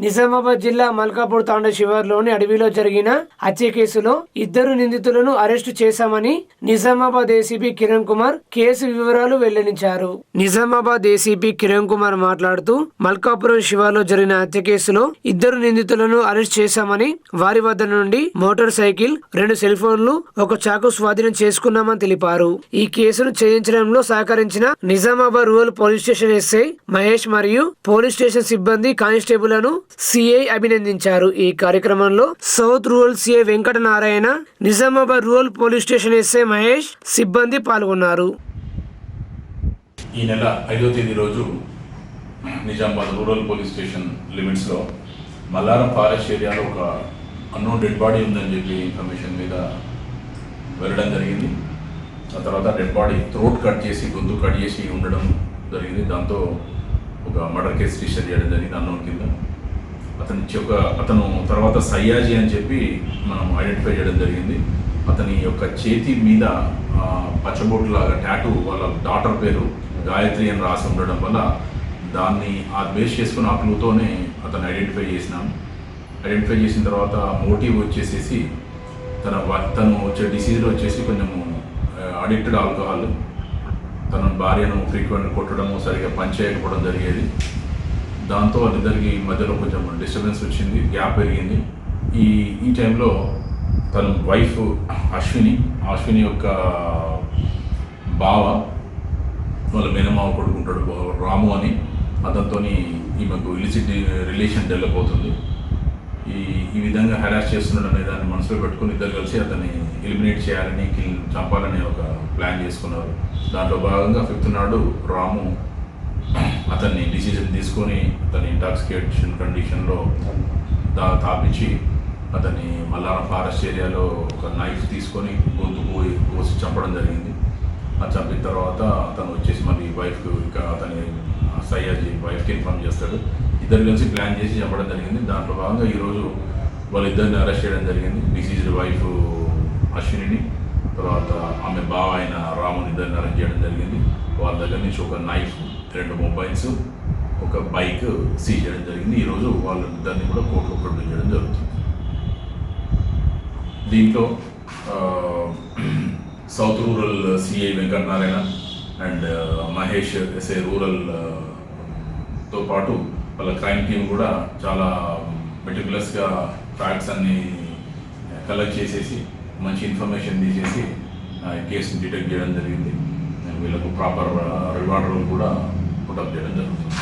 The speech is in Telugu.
నిజామాబాద్ జిల్లా మల్కాపూర్ తాండ శివార్లోని అడవిలో జరిగిన హత్య కేసులో ఇద్దరు నిందితులను అరెస్టు చేశామని నిజామాబాద్ ఏసీపీ కిరణ్ కుమార్ కేసు వివరాలు వెల్లడించారు. నిజామాబాద్ ఏసీపీ కిరణ్ కుమార్ మాట్లాడుతూ మల్కాపురం శివార్లో జరిగిన హత్య కేసులో ఇద్దరు నిందితులను అరెస్ట్ చేశామని వారి వద్ద నుండి మోటార్ సైకిల్ రెండు సెల్ ఫోన్లు ఒక చాకు స్వాధీనం చేసుకున్నామని తెలిపారు. ఈ కేసును ఛేదించడంలో సహకరించిన Nizamabad rural police station SI Mahesh మరియు పోలీస్ స్టేషన్ సిబ్బంది కానిస్టేబుల్లను సిఐ అభినందించారు. ఈ కార్యక్రమంలో south rural CI Venkata Narayana Nizamabad rural police station SI Mahesh సిబ్బంది పాల్గొన్నారు. ఈ నెల ఐదో తేదీ రోజు నిజామాబాద్ రూరల్ పోలీస్ స్టేషన్ లిమిట్స్లో మల్లారం ఫారెస్ట్ ఏరియాలో ఒక అన్నోన్ డెడ్ బాడీ ఉందని చెప్పి ఇన్ఫర్మేషన్ మీద వెళ్ళడం జరిగింది. ఆ తర్వాత డెడ్ బాడీ థ్రోట్ కట్ చేసి గొంతు కట్ చేసి ఉండడం జరిగింది. దాంతో ఒక మర్డర్ కేసు రిజిస్టర్ చేయడం జరిగింది అన్నోన్ కింద. అతని యొక్క అతను తర్వాత సయ్యాజీ అని చెప్పి మనం ఐడెంటిఫై చేయడం జరిగింది. అతని యొక్క చేతి మీద పచ్చబొట్టు లాగా ట్యాటూ వాళ్ళ డాటర్ పేరు గాయత్రి అని రాసి ఉండడం వల్ల దాన్ని ఆ బేస్ చేసుకున్న ఆ క్లూతోనే అతను ఐడెంటిఫై చేసినాం ఐడెంటిఫై చేసిన తర్వాత మోటివ్ వచ్చేసేసి తన వ- తను వచ్చే డిసీజ్ వచ్చేసి కొంచెము అడిక్టెడ్ ఆల్కహాల్ తన భార్యను ఫ్రీక్వెంట్ కొట్టడము సరిగా పని చేయకపోవడం జరిగేది. దాంతో వాళ్ళిద్దరికి మధ్యలో కొంచెం డిస్టర్బెన్స్ వచ్చింది గ్యాప్ పెరిగింది. ఈ ఈ టైంలో తన వైఫ్ అశ్విని అశ్విని యొక్క బావ వాళ్ళ మేనమావ కొడుకుంటాడు రాము అని. అతనితో ఈమెకు ఇలిసిడ్ రిలేషన్ డెవలప్ అవుతుంది ఈ ఈ విధంగా హెరాస్ చేస్తున్నాడు అనే దాన్ని మనసులో పెట్టుకుని ఇద్దరు కలిసి అతన్ని ఎలిమినేట్ చేయాలని కిల్ చంపాలని ఒక ప్లాన్ చేసుకున్నారు. దాంట్లో భాగంగా ఫిఫ్త్ నాడు రాము అతన్ని డిసిజన్ తీసుకొని అతని ఇంటాక్సికేషన్ కండిషన్లో దా తాపించి అతన్ని మల్లారం ఫారెస్ట్ ఏరియాలో ఒక నైఫ్ తీసుకొని గొంతు పోయి కోసి చంపడం జరిగింది. అది చంపిన తర్వాత అతను వచ్చేసి మళ్ళీ వైఫ్ ఇంకా అతని సయ్యాజీ వైఫ్కి ఇన్ఫార్మ్ చేస్తాడు. ఇద్దరు కలిసి ప్లాన్ చేసి చంపడం జరిగింది. దాంట్లో భాగంగా ఈరోజు వాళ్ళిద్దరిని అరెస్ట్ చేయడం జరిగింది. డిసీజ్డ్ వైఫ్ అశ్వినిని. తర్వాత ఆమె బావ అయిన రాముని ఇద్దరిని అరెస్ట్ చేయడం జరిగింది. వాళ్ళ దగ్గర నుంచి ఒక నైఫ్ రెండు మొబైల్స్ ఒక బైక్ సీజ్ చేయడం జరిగింది. ఈరోజు వాళ్ళిద్దరిని కూడా కోర్టులో ప్రొడ్యూస్ చేయడం జరుగుతుంది. దీంట్లో south rural CI Venkatanarayana and Mahesh SI రూరల్తో పాటు వాళ్ళ క్రైమ్ టీం కూడా చాలా మెటికులస్గా ఫ్యాక్ట్స్ అన్ని కలెక్ట్ చేసేసి మంచి ఇన్ఫర్మేషన్ తీసేసి ఆ, కేసుని డిటెక్ట్ చేయడం జరిగింది. వీళ్ళకు ప్రాపర్ రివార్డర్ కూడా పుటప్ చేయడం జరుగుతుంది.